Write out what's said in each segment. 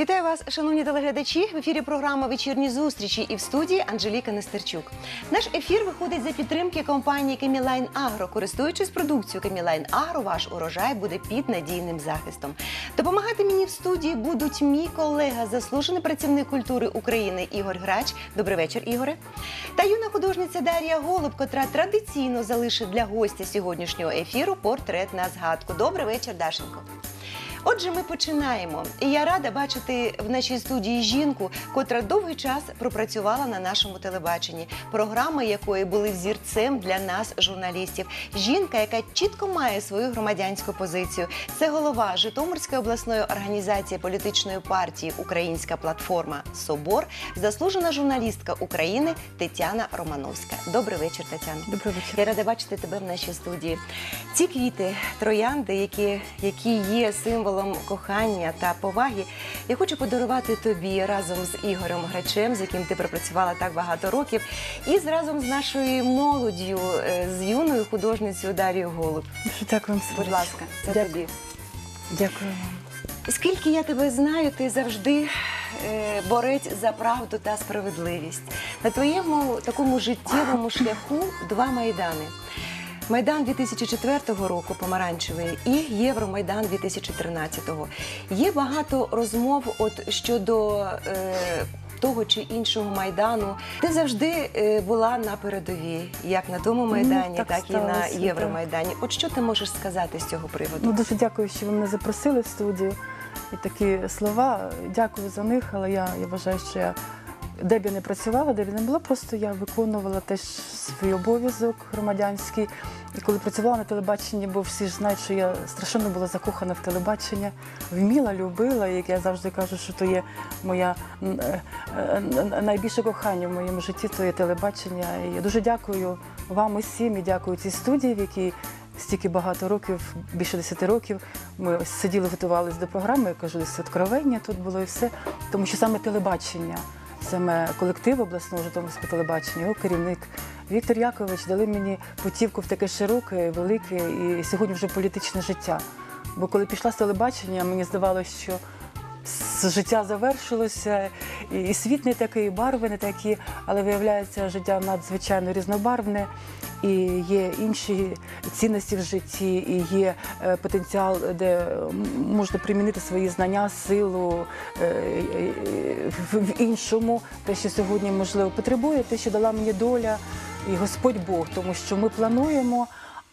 Вітаю вас, шановні телеглядачі. В ефірі програма Вечірні зустрічі і в студії Анжеліка Нестерчук. Наш ефір виходить за підтримки компанії Кемілайн Агро. Користуючись продукцією Кемілайн Агро, ваш урожай буде під надійним захистом. Допомагати мені в студії будуть мій колега, заслужений працівник культури України Ігор Грач. Добрий вечір, Ігоре. Та юна художниця Дар'я Голуб, котра традиційно залишить для гостя сьогоднішнього ефіру портрет на згадку. Добрий вечір, Дашенко. Отже, ми починаємо. І я рада бачити в нашій студії жінку, котра довгий час пропрацювала на нашому телебаченні, програми якої були взірцем для нас, журналістів. Жінка, яка чітко має свою громадянську позицію. Це голова Житомирської обласної організації політичної партії Українська платформа Собор, заслужена журналістка України Тетяна Романовська. Добрий вечір, Тетяна. Добрий вечір. Я рада бачити тебе в нашій студії. Ці квіти, троянди, які, які є символом кохання та поваги, я хочу подарувати тобі разом з Ігорем Грачем, з яким ти пропрацювала так багато років, і разом з нашою молоддю, е, з юною художницею Дарією Голуб. Дякую вам Будь ласка, це Дякую. тобі. Дякую вам. Скільки я тебе знаю, ти завжди е, борець за правду та справедливість. На твоєму такому життєвому шляху два майдани. Майдан 2004 року, помаранчевий, і Євромайдан 2013-го. Є багато розмов от щодо е, того чи іншого майдану. Ти завжди е, була на передовій, як на тому майдані, так так, і на. Євромайдані. От що ти можеш сказати з цього приводу? Ну, дуже дякую, що ви мене запросили в студію. І такі слова. Дякую за них, але я, я вважаю, що я де б я не працювала, де б я не була, просто я виконувала теж свій обов'язок громадянський. І коли працювала на телебаченні, бо всі ж знають, що я страшенно була закохана в телебачення, вміла, любила, як я завжди кажу, що то є моя е, е, найбільше кохання в моєму житті, то є телебачення. І я дуже дякую вам усім і дякую цій студії, в якій стільки багато років, більше 10 років. Ми ось сиділи, готувалися до програми, я кажу, десь откровення тут було і все. Тому що саме телебачення, саме колектив обласного Житомирського телебачення, його керівник Віктор Якович дали мені путівку в таке широке, велике і сьогодні вже політичне життя. Бо коли пішла з телебачення, мені здавалося, що життя завершилося, і, світ не такий, і барви не такі, але виявляється, життя надзвичайно різнобарвне. І є інші цінності в житті, і є е, потенціал, де можна примінити свої знання, силу е, е, в іншому, те, що сьогодні можливо потребує, те, що дала мені доля і Господь Бог, тому що ми плануємо.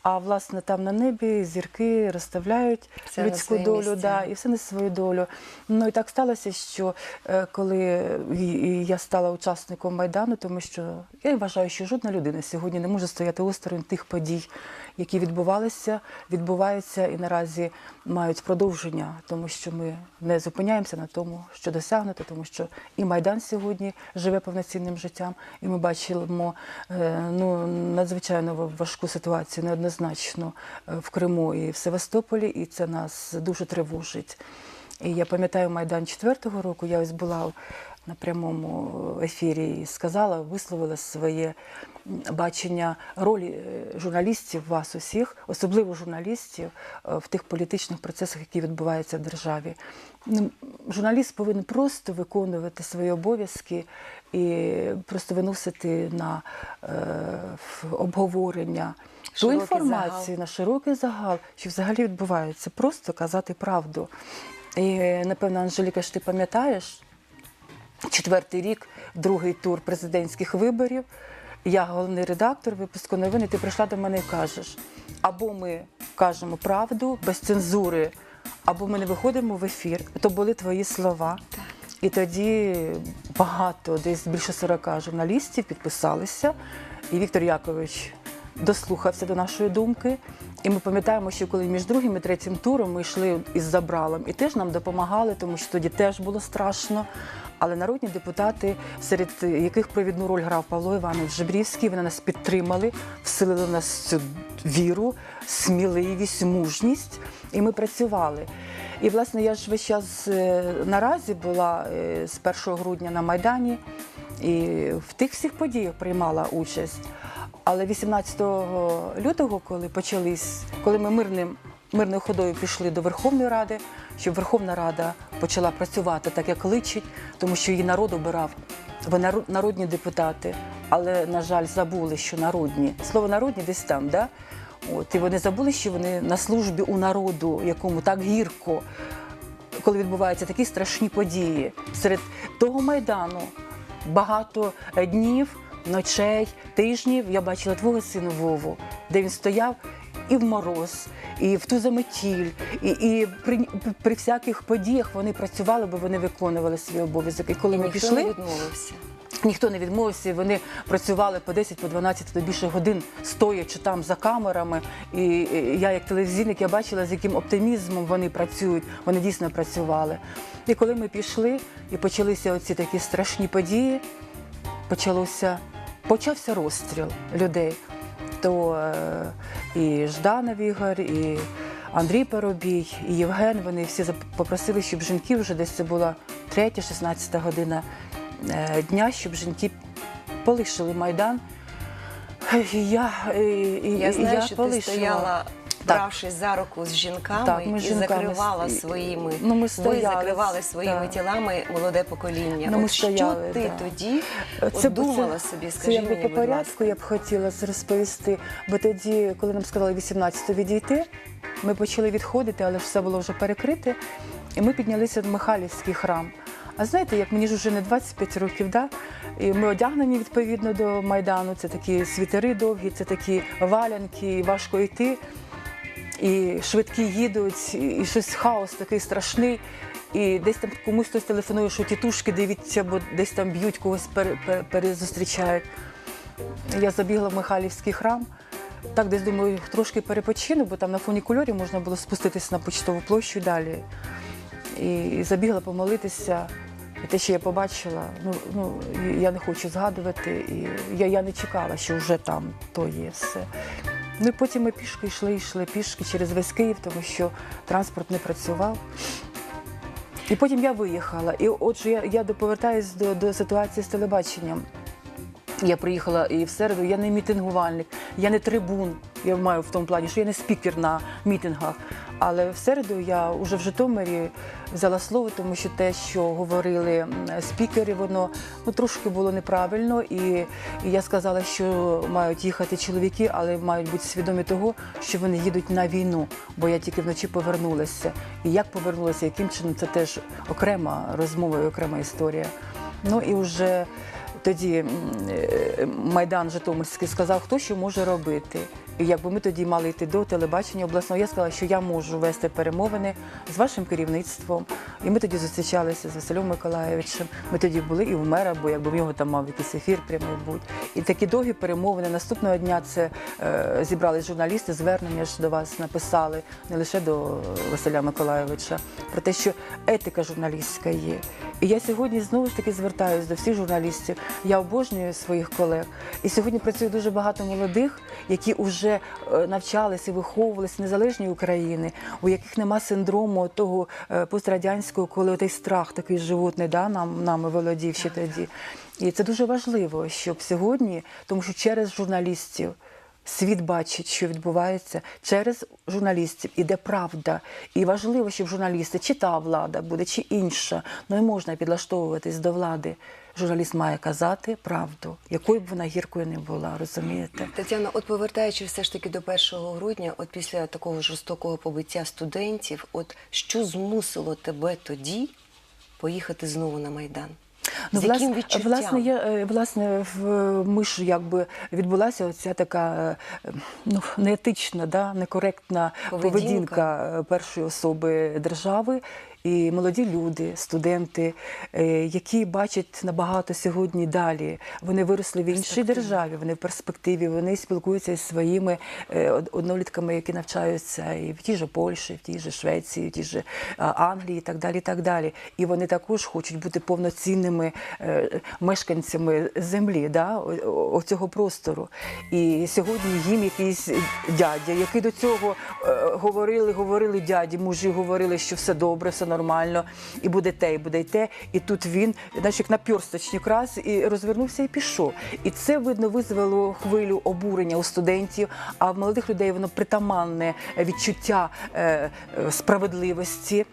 А власне там на небі зірки розставляють Все людську долю, місця. да, і все на свою долю. Ну і так сталося, що е, коли і я стала учасником майдану, тому що я вважаю, що жодна людина сьогодні не може стояти осторонь тих подій, які відбувалися, відбуваються і наразі мають продовження, тому що ми не зупиняємося на тому, що досягнуто, тому що і майдан сьогодні живе повноцінним життям, і ми бачимо е, ну надзвичайно важку ситуацію, неоднозначно е, в Криму і в Севастополі, і це нас дуже тривожить. І я пам'ятаю Майдан 4-го року, я ось була на прямому ефірі і сказала, висловила своє бачення ролі е, журналістів, вас усіх, особливо журналістів, е, в тих політичних процесах, які відбуваються в державі. Ну, Журналіст повинен просто виконувати свої обов'язки і просто виносити на обговорення ту інформацію загал. на широкий загал, що взагалі відбувається, просто казати правду. І напевно, Анжеліка, ж ти пам'ятаєш, четвертий рік, другий тур президентських виборів. Я головний редактор випуску новин, і ти прийшла до мене і кажеш: або ми кажемо правду без цензури, або ми не виходимо в ефір. То були твої слова. І тоді багато, десь більше 40 журналістів підписалися. І Віктор Якович дослухався до нашої думки. І ми пам'ятаємо, що коли між другим і третім туром ми йшли із забралом, і теж нам допомагали, тому що тоді теж було страшно. Але народні депутати, серед яких провідну роль грав Павло Іванович Жебрівський, вони нас підтримали, вселили в нас цю віру, сміливість, мужність, і ми працювали. І власне я ж весь час е, наразі була е, з 1 грудня на Майдані і в тих всіх подіях приймала участь. Але 18 лютого, коли почались, коли ми мирним мирною ходою пішли до Верховної Ради, щоб Верховна Рада почала працювати так, як личить, тому що її народ обирав. Ви народні депутати, але, на жаль, забули, що народні. Слово народні десь там, да? От, і вони забули, що вони на службі у народу, якому так гірко, коли відбуваються такі страшні події. Серед того майдану багато днів, ночей, тижнів я бачила твого сина Вову, де він стояв і в мороз, і в ту заметіль, і, і при, при всяких подіях вони працювали, бо вони виконували свій обов'язок. І коли І ми ніхто пішли, не відмовився. Ніхто не відмовився, вони працювали по 10, по 12, то більше годин, стоячи там за камерами. І і я, як телевізійник, я бачила, з яким оптимізмом вони працюють. Вони дійсно працювали. І коли ми пішли і почалися оці такі страшні події, почалося, почався розстріл людей. То е, і Жданов Ігор, і Андрій Парубій, і Євген. Вони всі попросили, щоб жінки вже десь це була третя, 16 година е, дня, щоб жінки полишили майдан. І я, і, і, Я знаю, що ти полишила. стояла, Так. Бравшись за руку з жінками Так, ми і жінками закривала с- своїми. Ну, ми ви стояли, закривали своїми так. тілами молоде покоління. Ну, ми От стояли, що ти да. тоді Це от думала це, собі? Це Скажи якби мені, по будь порядку я б хотіла розповісти. Бо тоді, коли нам сказали 18 відійти, ми почали відходити, але все було вже перекрите. І ми піднялися в Михайлівський храм. А знаєте, як мені ж вже не 25 років, да? і ми одягнені відповідно до Майдану. Це такі світери довгі, це такі валянки, важко йти. І швидкі їдуть, і щось хаос такий страшний. І десь там комусь хтось телефонує, що тітушки дивіться, бо десь там б'ють, когось пере, пере, перезустрічають. Я забігла в Михайлівський храм. Так, десь думаю, трошки перепочину, бо там на фунікульорі можна було спуститися на почтову площу далі. І забігла помолитися. І те, що я побачила, ну, ну я не хочу згадувати. І я, я не чекала, що вже там то є все. Ну і потім ми пішки йшли, йшли пішки через весь Київ, тому що транспорт не працював. І потім я виїхала. І отже, я, я повертаюся до, до ситуації з телебаченням. Я приїхала і в середу, я не мітингувальник, я не трибун. Я маю в тому плані, що я не спікер на мітингах. Але в середу я вже в Житомирі взяла слово, тому що те, що говорили спікери, воно ну, трошки було неправильно. І, і я сказала, що мають їхати чоловіки, але мають бути свідомі того, що вони їдуть на війну, бо я тільки вночі повернулася. І як повернулася, яким чином, це теж окрема розмова і окрема історія. Ну і вже тоді е, Майдан Житомирський сказав, хто що може робити. І якби ми тоді мали йти до телебачення обласного, я сказала, що я можу вести перемовини з вашим керівництвом. І ми тоді зустрічалися з Василем Миколаєвичем. Ми тоді були і в мера, бо якби в нього там мав якийсь ефір прямий бути. І такі довгі перемовини. Наступного дня це е, зібрались журналісти, звернення ж до вас написали не лише до Василя Миколаєвича, про те, що етика журналістська є. І я сьогодні знову ж таки звертаюся до всіх журналістів. Я обожнюю своїх колег. І сьогодні працює дуже багато молодих, які вже е, навчалися і виховувалися в незалежній України, у яких нема синдрому того е, пострадянського, коли той страх такий животний да, нам, нами володів ще тоді. І це дуже важливо, щоб сьогодні, тому що через журналістів. Світ бачить, що відбувається через журналістів, іде правда. І важливо, щоб журналісти, чи та влада буде, чи інша, ну і можна підлаштовуватись до влади. Журналіст має казати правду, якою б вона гіркою не була, розумієте? Тетяна, от повертаючись все ж таки до 1 грудня, от після такого жорстокого побиття студентів, от що змусило тебе тоді поїхати знову на Майдан? Ну, З яким власне, власне, я, е, власне, в ми ж якби відбулася оця така е, ну, неетична, да, некоректна Поведінка. поведінка е, першої особи держави. І молоді люди, студенти, е, які бачать набагато сьогодні далі. Вони виросли в іншій державі, вони в перспективі, вони спілкуються зі своїми е, однолітками, які навчаються і в тій же Польщі, в тій же Швеції, в тій же Англії, і так далі. І так далі. І вони також хочуть бути повноцінними е, мешканцями землі, да, оцього простору. І сьогодні їм якийсь дядя, який до цього говорили, говорили дяді, мужі говорили, що все добре, все нормально, і буде те, і буде й те. І тут він, знаєш, як наперсточник раз, і розвернувся і пішов. І це видно визвало хвилю обурення у студентів. А в молодих людей воно притаманне відчуття е, е, справедливості.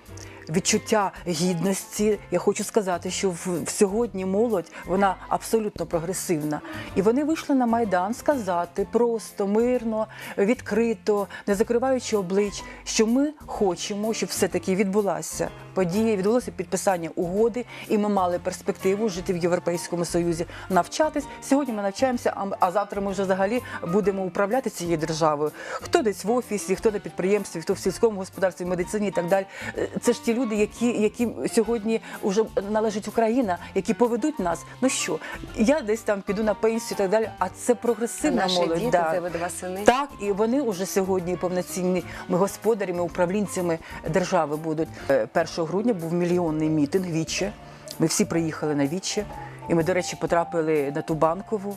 Відчуття гідності. Я хочу сказати, що в, в сьогодні молодь вона абсолютно прогресивна. І вони вийшли на майдан сказати просто, мирно, відкрито, не закриваючи облич, що ми хочемо, щоб все-таки відбулася подія, відбулося підписання угоди, і ми мали перспективу жити в Європейському Союзі, навчатись. Сьогодні ми навчаємося, а, завтра ми вже взагалі будемо управляти цією державою. Хто десь в офісі, хто на підприємстві, хто в сільському господарстві, медицині і так далі. Е, Це ж ті люди, які, які сьогодні вже належить Україна, які поведуть нас. Ну що, я десь там піду на пенсію і так далі. А це прогресивна Наші молодь. діти, да. в тебе два сини. Так, і вони вже сьогодні повноцінними господарями, управлінцями держави будуть. Е, 1 грудня був мільйонний мітинг Віче. Ми всі приїхали на Віче. І ми, до речі, потрапили на ту банкову.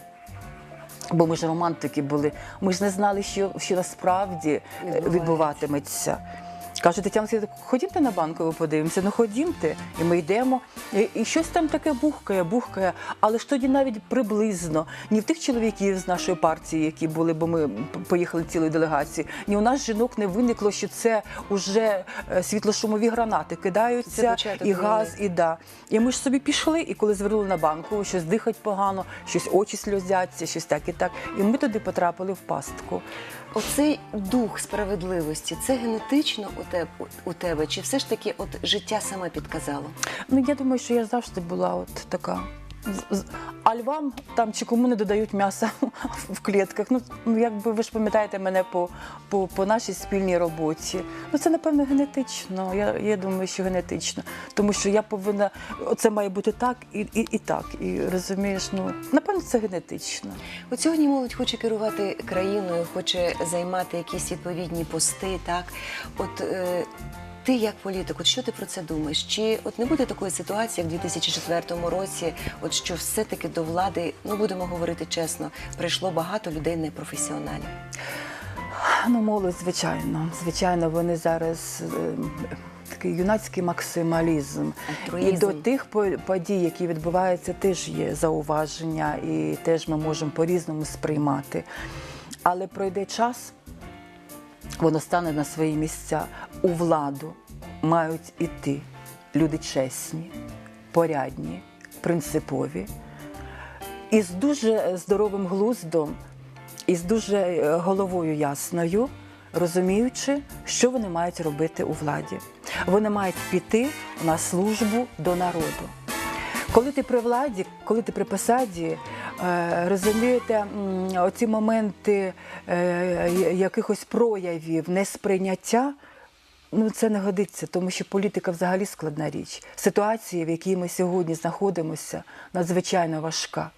Бо ми ж романтики були. Ми ж не знали, що, що насправді відбуватиметься. Відбувається. Каже, Тетяна, ходімте на банкову, подивимося. Ну ходімте. І ми йдемо. І, і щось там таке бухкає, бухкає. Але ж тоді навіть приблизно ні в тих чоловіків з нашої партії, які були, бо ми поїхали цілою делегацією, ні у нас жінок не виникло, що це уже е, світлошумові гранати кидаються, і газ, і да. І ми ж собі пішли, і коли звернули на банку, щось дихать погано, щось очі сльозяться, щось так і так. І ми туди потрапили в пастку. Оцей дух справедливості, це генетично у тебе, у тебе, чи все ж таки от життя саме підказало? Ну я думаю, що я завжди була от така. А львам там чи кому не додають м'яса в клітках. Ну, ну якби ви ж пам'ятаєте мене по, по, по нашій спільній роботі. Ну це напевно генетично. Я, я думаю, що генетично. Тому що я повинна, це має бути так і, і, і так. І розумієш, ну напевно, це генетично. От сьогодні молодь хоче керувати країною, хоче займати якісь відповідні пости. Так, от е, ти як політик, от що ти про це думаєш? Чи от не буде такої ситуації, як в 2004 році, от що все-таки до влади, ну будемо говорити чесно, прийшло багато людей непрофесіоналів? Ну, молодь, звичайно. Звичайно, вони зараз ем, такий юнацький максималізм. Альтруїзм. І до тих по- подій, які відбуваються, теж є зауваження, і теж ми можемо по-різному сприймати. Але пройде час, воно стане на свої місця. У владу мають іти люди чесні, порядні, принципові і з дуже здоровим глуздом, і з дуже е, головою ясною, розуміючи, що вони мають робити у владі. Вони мають піти на службу до народу. Коли ти при владі, коли ти при посаді, розумієте, оці моменти е, якихось проявів несприйняття. Ну, це не годиться, тому що політика взагалі складна річ. Ситуація, в якій ми сьогодні знаходимося, надзвичайно важка.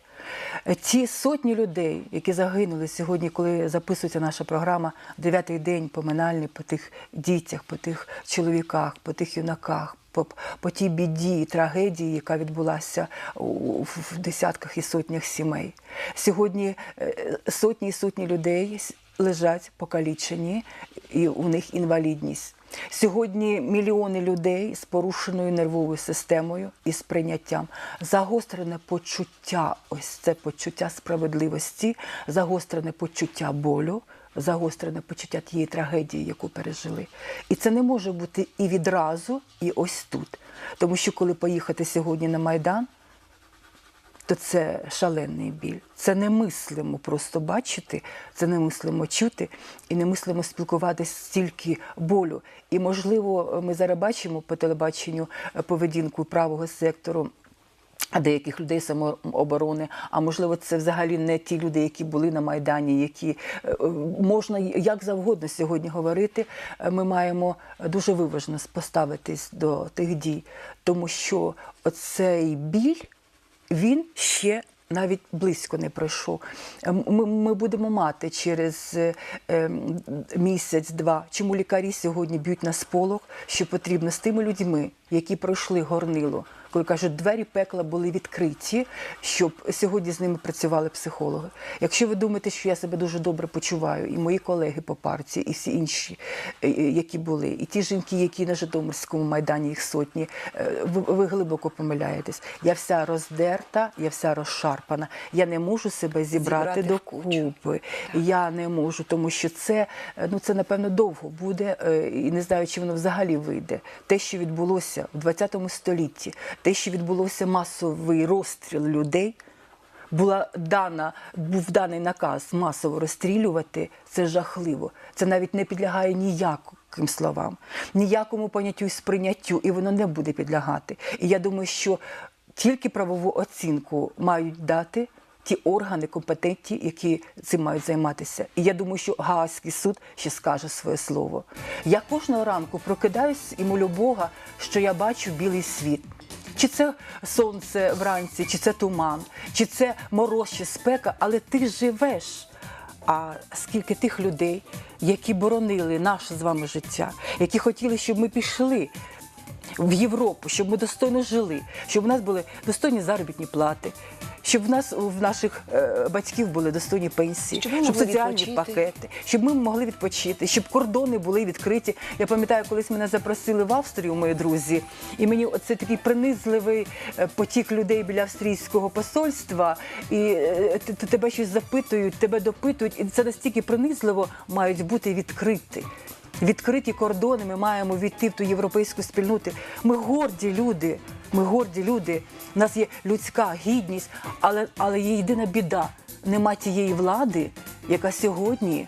Е, Ті сотні людей, які загинули сьогодні, коли записується наша програма дев'ятий день поминальний по тих дітях, по тих чоловіках, по тих юнаках, по, по тій біді, трагедії, яка відбулася в десятках і сотнях сімей. Сьогодні е, сотні і сотні людей лежать покалічені, і у них інвалідність. Сьогодні мільйони людей з порушеною нервовою системою і сприйняттям, загострене почуття, ось це почуття справедливості, загострене почуття болю, загострене почуття тієї трагедії, яку пережили. І це не може бути і відразу, і ось тут. Тому що коли поїхати сьогодні на Майдан, то це шалений біль. Це немислимо просто бачити, це немислимо чути і немислимо спілкуватися стільки болю. І, можливо, ми зараз бачимо по телебаченню е, поведінку правого сектору. Деяких людей самооборони, а можливо, це взагалі не ті люди, які були на Майдані, які е, е, можна як завгодно сьогодні говорити. Е, Ми маємо дуже виважно поставитись до тих дій, тому що оцей біль він ще навіть близько не пройшов. Е, Ми, ми будемо мати через е, е, місяць-два, чому лікарі сьогодні б'ють на сполох, що потрібно з тими людьми, які пройшли горнило, коли кажуть, двері пекла були відкриті, щоб сьогодні з ними працювали психологи. Якщо ви думаєте, що я себе дуже добре почуваю, і мої колеги по партії, і всі інші, е, е, які були, і ті жінки, які на Житомирському майдані їх сотні, е, ви, ви глибоко помиляєтесь. Я вся роздерта, я вся розшарпана. Я не можу себе зібрати, Зібрати до в кучу. купи. Я не можу, тому що це ну це напевно довго буде, і не знаю, чи воно взагалі вийде. Те, що відбулося в 20 столітті, те, що відбулося масовий розстріл людей. Була дана, був даний наказ масово розстрілювати, це жахливо. Це навіть не підлягає ніяким словам, ніякому поняттю і сприйняттю, і воно не буде підлягати. І я думаю, що тільки правову оцінку мають дати ті органи компетентні, які цим мають займатися. І я думаю, що Гаазький суд ще скаже своє слово. Я кожного ранку прокидаюсь і молю Бога, що я бачу білий світ. Чи це сонце вранці, чи це туман, чи це мороз, чи спека, але ти живеш. А скільки тих людей, які боронили наше з вами життя, які хотіли, щоб ми пішли в Європу, щоб ми достойно жили, щоб у нас були достойні заробітні плати, щоб в нас в наших е, батьків були достойні пенсії, Щоб щоб соціальні відпочити. пакети, щоб ми могли відпочити, щоб кордони були відкриті. Я пам'ятаю, колись мене запросили в Австрію, мої друзі, і мені оце такий принизливий е, потік людей біля австрійського посольства, і е, тебе щось запитують, тебе допитують, і це настільки принизливо мають бути відкриті. Відкриті кордони, ми маємо війти в ту європейську спільноту. Ми горді люди. Ми горді люди. У нас є людська гідність, але, але є єдина біда. Нема тієї влади, яка сьогодні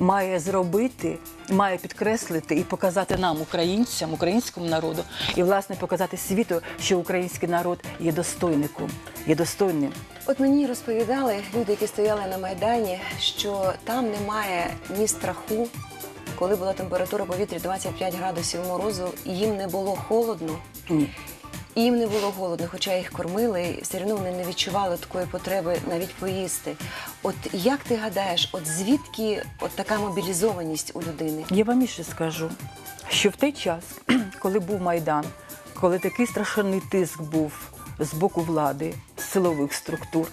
має зробити, має підкреслити і показати нам, українцям, українському народу, і власне показати світу, що український народ є достойником, є достойним. От мені розповідали люди, які стояли на майдані, що там немає ні страху. Коли була температура повітря 25 градусів морозу, їм не було холодно. Ні. І їм не було голодно, хоча їх кормили, і все одно вони не відчували такої потреби навіть поїсти. От як ти гадаєш, от звідки от така мобілізованість у людини? Я вам іще скажу, що в той час, коли був Майдан, коли такий страшенний тиск був з боку влади, силових структур,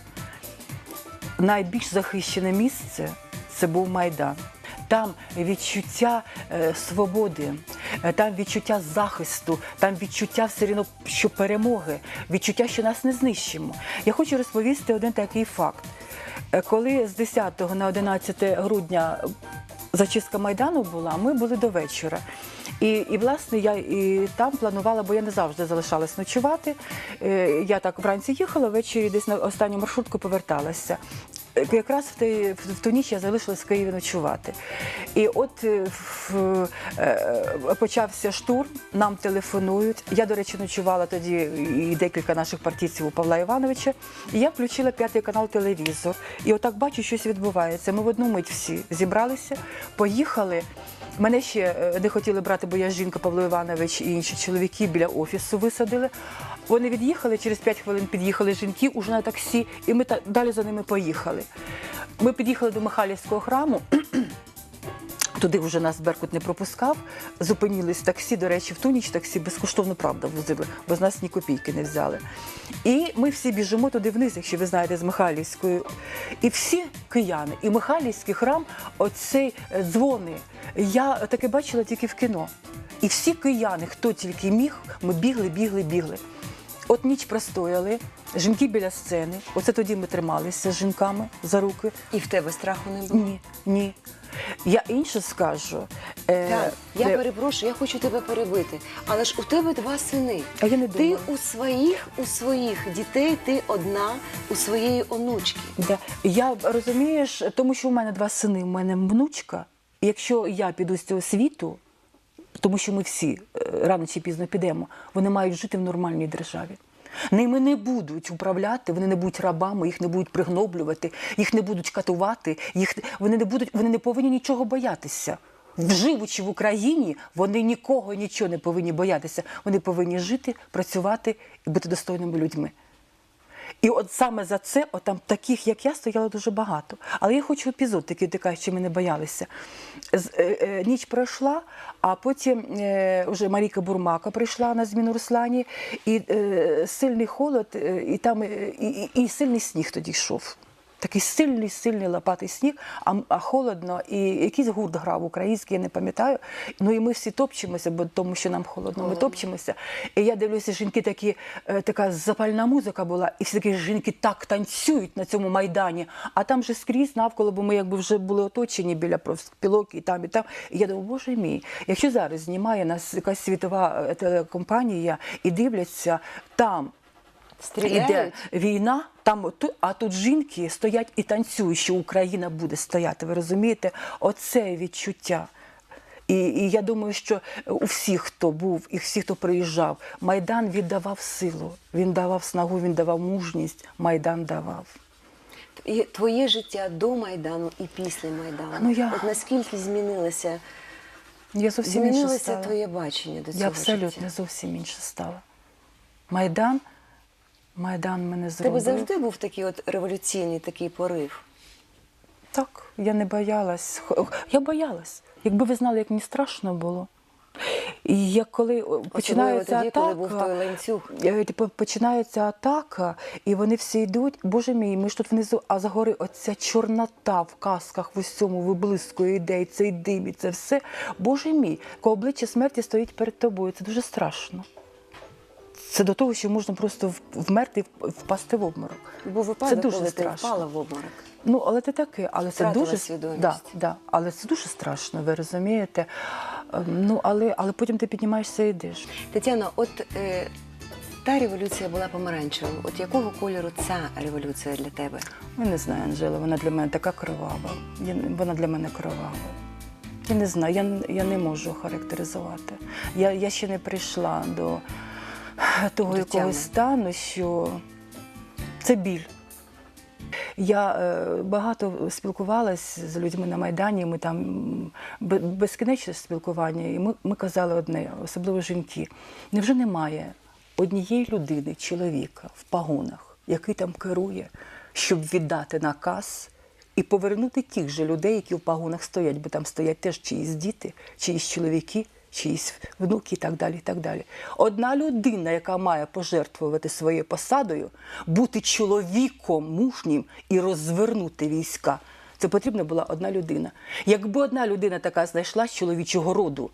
найбільш захищене місце це був Майдан. Там відчуття е, свободи, там відчуття захисту, там відчуття все рівно, що перемоги, відчуття, що нас не знищимо. Я хочу розповісти один такий факт. Е, Коли з 10 на 11 грудня зачистка майдану була, ми були до вечора. І, і власне я і там планувала, бо я не завжди залишалась ночувати. Е, Я так вранці їхала, ввечері десь на останню маршрутку поверталася. Е, Якраз в, той, в ту ніч я залишилась в Києві ночувати. І от е, в, е, почався штурм, нам телефонують. Я, до речі, ночувала тоді і декілька наших партійців у Павла Івановича. І я включила п'ятий канал телевізор. І отак бачу, щось відбувається. Ми в одну мить всі зібралися, поїхали. Мене ще е, не хотіли брати, бо я жінка Павло Іванович і інші чоловіки біля офісу висадили. Вони від'їхали, через 5 хвилин під'їхали жінки уже на таксі, і ми далі за ними поїхали. Ми під'їхали до Михайлівського храму. Туди вже нас Беркут не пропускав. Зупинились в таксі. До речі, в ту ніч таксі безкоштовно правда возили, бо з нас ні копійки не взяли. І ми всі біжимо туди вниз, якщо ви знаєте, з Михайлівської. І всі кияни, і Михайлівський храм, оцей дзвони. Я таке бачила тільки в кіно. І всі кияни, хто тільки міг, ми бігли, бігли, бігли. От ніч простояли, жінки біля сцени. Оце тоді ми трималися з жінками за руки. І в тебе страху не було? Ні, ні. Я інше скажу. Е, Так, я е, перепрошую, я хочу тебе перебити. Але ж у тебе два сини. А я не Ти думала. у своїх, у своїх дітей, ти одна у своєї онучки. Да. Я розумієш, тому що у мене два сини, у мене внучка. Якщо я піду з цього світу, тому що ми всі е, рано чи пізно підемо, вони мають жити в нормальній державі. Ними не будуть управляти, вони не будуть рабами, їх не будуть пригноблювати, їх не будуть катувати, їх вони не будуть, вони не повинні нічого боятися. Живучи в Україні, вони нікого нічого не повинні боятися. Вони повинні жити, працювати і бути достойними людьми. І от саме за це, от там таких, як я, стояло дуже багато. Але я хочу епізод, такий ти що ми не боялися. З, е, е, ніч пройшла, а потім е, вже Маріка Бурмака прийшла на зміну Руслані, і е, сильний холод, і там і, і, і сильний сніг тоді йшов. Такий сильний, сильний лопатий сніг, а, а холодно, і якийсь гурт грав український, я не пам'ятаю. Ну і ми всі топчемося, бо тому що нам холодно, ми топчемося. І я дивлюся, жінки такі, е, така запальна музика була, і всі такі жінки так танцюють на цьому майдані. А там же скрізь навколо, бо ми якби вже були оточені біля профспілок і там, і там. І я думаю, боже мій, якщо зараз знімає нас якась світова е, телекомпанія і дивляться там. Стріляють? Іде війна, там а тут жінки стоять і танцюють, що Україна буде стояти. Ви розумієте? Оце відчуття. І, і я думаю, що у всіх, хто був, і всіх, хто приїжджав, Майдан віддавав силу, він давав снагу, він давав мужність, Майдан давав. І Твоє життя до Майдану і після Майдану. Ну, я- От наскільки змінилося, Я зовсім інше змінилося стала. твоє бачення до цього Я абсолютно життя? зовсім інше стала. Майдан, Майдан мене зробив. Тебе завжди був такий от революційний такий порив. Так, я не боялась. Я боялась. Якби ви знали, як мені страшно було. І як коли починається тоді, атака, коли був той ланцюг. е, типу, починається атака, і вони всі йдуть. Боже мій, ми ж тут внизу, а загори оця чорнота в касках в усьому виблискує ідей, цей дим і це все. Боже мій, коли обличчя смерті стоїть перед тобою. Це дуже страшно. Це до того, що можна просто вмерти і впасти в обморок. Був випадок, це дуже коли страшно. ти впала в обморок. Ну, але це таке, але це дуже свідомість. Да, да, але це дуже страшно, ви розумієте. Ем, Ну, але, але потім ти піднімаєшся і йдеш. Тетяно, от е, та революція була помаранчевою. От якого кольору ця революція для тебе? Я не знаю, Анжела, вона для мене така кривава. Я, вона для мене кривава. Я не знаю, я, я не можу характеризувати. Я, я ще не прийшла до того До якогось тями. стану, що це біль. Я е, багато спілкувалась з людьми на Майдані, ми там безкінечне спілкування, і ми, ми казали одне, особливо жінки. Невже немає однієї людини, чоловіка в пагонах, який там керує, щоб віддати наказ і повернути тих же людей, які в пагонах стоять, бо там стоять теж чиїсь діти, чиїсь чоловіки, чиїсь внуки і так далі. і так далі. Одна людина, яка має пожертвувати своєю посадою, бути чоловіком мужнім і розвернути війська. Це потрібна була одна людина. Якби одна людина така знайшла з чоловічого роду,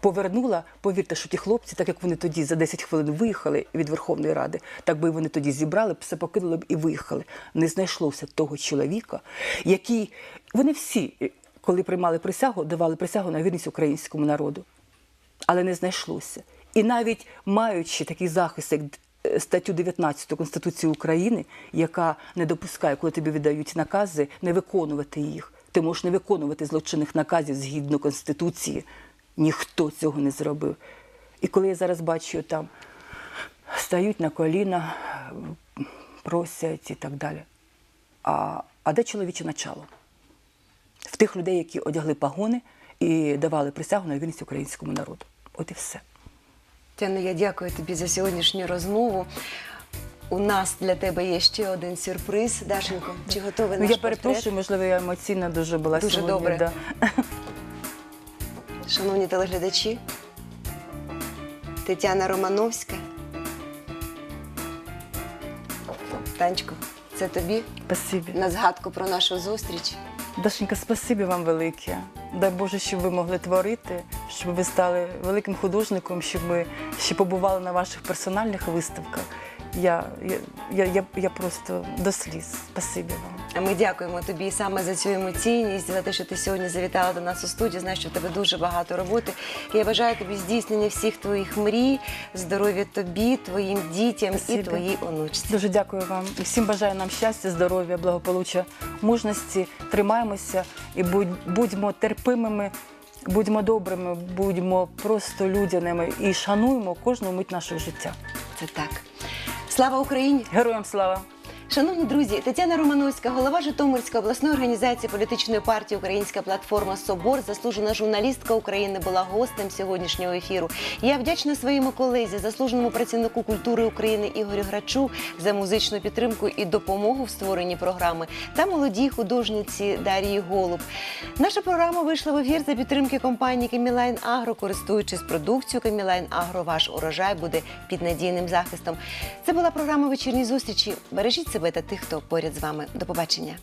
повернула, повірте, що ті хлопці, так як вони тоді за 10 хвилин виїхали від Верховної Ради, так би вони тоді зібрали, все покинули б і виїхали. Не знайшлося того чоловіка, який вони всі, коли приймали присягу, давали присягу на вірність українському народу але не знайшлося. І навіть маючи такий захист, як е, статтю 19 Конституції України, яка не допускає, коли тобі віддають накази, не виконувати їх. Ти можеш не виконувати злочинних наказів згідно Конституції. Ніхто цього не зробив. І коли я зараз бачу там стають на коліна, просять і так далі. А, а де чоловіче начало? в тих людей, які одягли пагони і давали присягу на вірність українському народу. От і все. Тетяно, я дякую тобі за сьогоднішню розмову. У нас для тебе є ще один сюрприз. Дашенько, чи готовий Ну, наш я перепрошую, можливо, я емоційна дуже була Дуже сьогодні. добре. Да. Шановні телеглядачі, Тетяна Романовська. Танечко, це тобі Спасибі. на згадку про нашу зустріч. Дашенька, спасибі вам велике. Дай Боже, щоб ви могли творити, щоб ви стали великим художником, щоб ми ще побували на ваших персональних виставках. Я, я, я, я просто до сліз. Спасибі вам. Ми дякуємо тобі саме за цю емоційність, за те, що ти сьогодні завітала до нас у студію. Знаю, що в тебе дуже багато роботи. Я бажаю тобі здійснення всіх твоїх мрій, здоров'я тобі, твоїм дітям і Спасибі. твоїй онучці. Дуже дякую вам. І всім бажаю нам щастя, здоров'я, благополуччя, мужності. Тримаємося і будь- будьмо терпимими, будьмо добрими, будьмо просто людяними і шануємо кожну мить нашого життя. Це так. Слава Україні! Героям слава! Шановні друзі, Тетяна Романовська, голова Житомирської обласної організації політичної партії Українська платформа Собор, заслужена журналістка України, була гостем сьогоднішнього ефіру. Я вдячна своєму колезі, заслуженому працівнику культури України Ігорю Грачу за музичну підтримку і допомогу в створенні програми та молодій художниці Дарії Голуб. Наша програма вийшла в ефір за підтримки компанії Кемілайн Агро. Користуючись продукцією Кемілайн Агро, ваш урожай буде під надійним захистом. Це була програма вечірні зустрічі. Бережіть себе та тих, хто поряд з вами. До побачення.